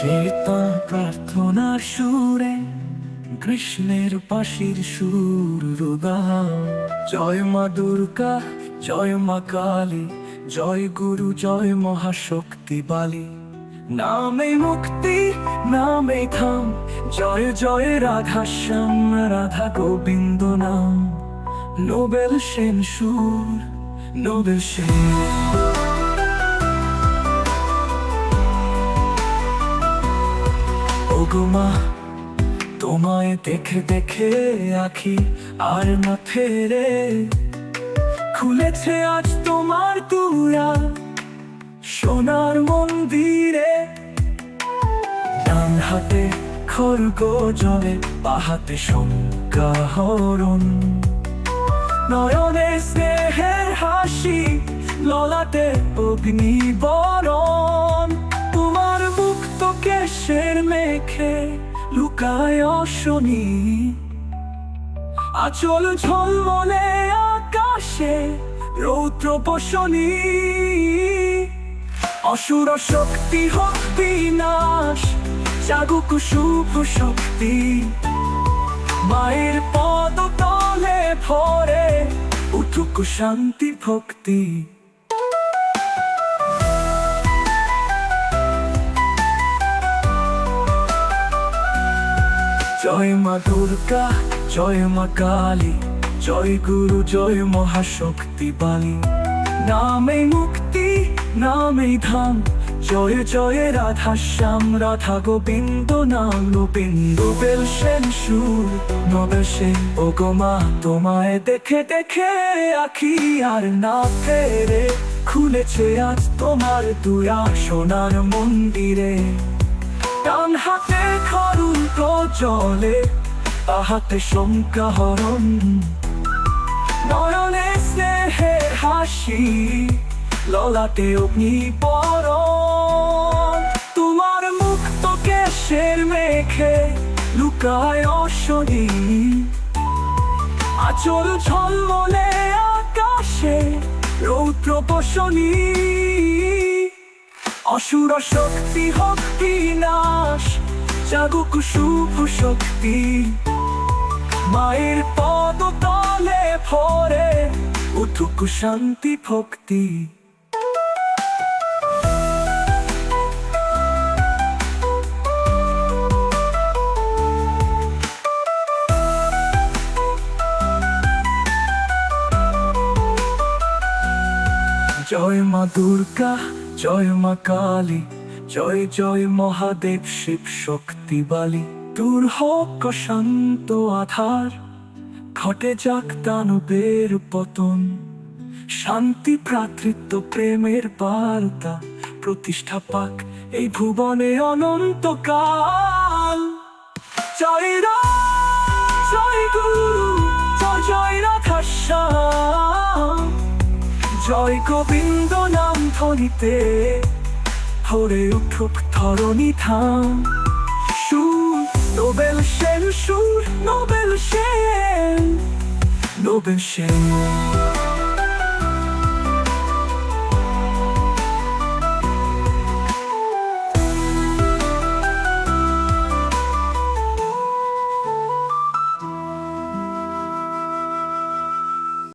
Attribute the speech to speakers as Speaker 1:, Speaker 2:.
Speaker 1: কীর্তন প্রার্থনার সুরে কৃষ্ণের পাশির সুর জয় মা দুর্গা, জয় মা কালী, জয় গুরু, জয় মহাশক্তি বালী। নামে মুক্তি, নামে ধাম, জয় জয় রাধা শ্যাম রাধা গোবিন্দ নাম। নোবেল সেন সুর, নোবেল সেন। ওগোমা তোমায় দেখে দেখে আখি আর না ফেরে। খুলেছে আজ তোমার দুরা সোনার মন্দিরে। ডান হাতে খড়গ জলে বাহাতে শঙ্কাহরণ নয়নে স্নেহের হাসি, ললাটে অগ্নি বরণ কেশের মেখে লুকায় অশনি। আচল ঝলমলে আকাশে রৌদ্র বসনি অসুর শক্তি হোক বিনাশ জাগুক শুভ শক্তি। মায়ের পদ তলে ভরে উঠুক শান্তি, ভক্তি। জয় মা দুর্গা, জয় মা কালী, জয় গুরু, জয় মহাশক্তি বালী নামে মুক্তি, নামে ধাম জয় জয় রাধা শ্যাম, রাধা গোবিন্দ নাম গোবিন্দ। বেল সেন সুর, নবেল সেন, ও গোমা তোমায় দেখে দেখে আখি আর না ফেরে খুলেছে আজ তোমার দুয়া সোনার মন্দিরে। ডান হাতে খরুক জলে তাহাতে শঙ্কা হরণ। নয়নে স্নেহের হাসি, ললাটে অগ্নি পর তোমার মুক্ত কেশের মেখে লুকায় অশনি। আচল ঝলমলে আকাশে রৌদ্র বসনি অসুর শক্তি হোক বিনাশ জাগুক শুভ শক্তি। মায়ের পদ তলে ভরে উঠুক শান্তি, ভক্তি। জয় মা দুর্গা জয় মা কালী, জয় জয় মহাদেব শিব শক্তি বালী। দূর হোক শান্ত আধার, ঘটে যাক দানবের পতন। শান্তি, ভ্রাতৃত্ব, প্রেমের বার্তা, প্রতিষ্ঠা পাক এই ভুবনে অনন্তকাল। জয় রাম, জয় গুরু, জয় জয় রাধা জয় গোবিন্দ নাম ধ্বনিতে হরে উঠুক ধরণী থাম সুর, নোবেল সেন, সুর, নোবেল সেন নোবেল সেন।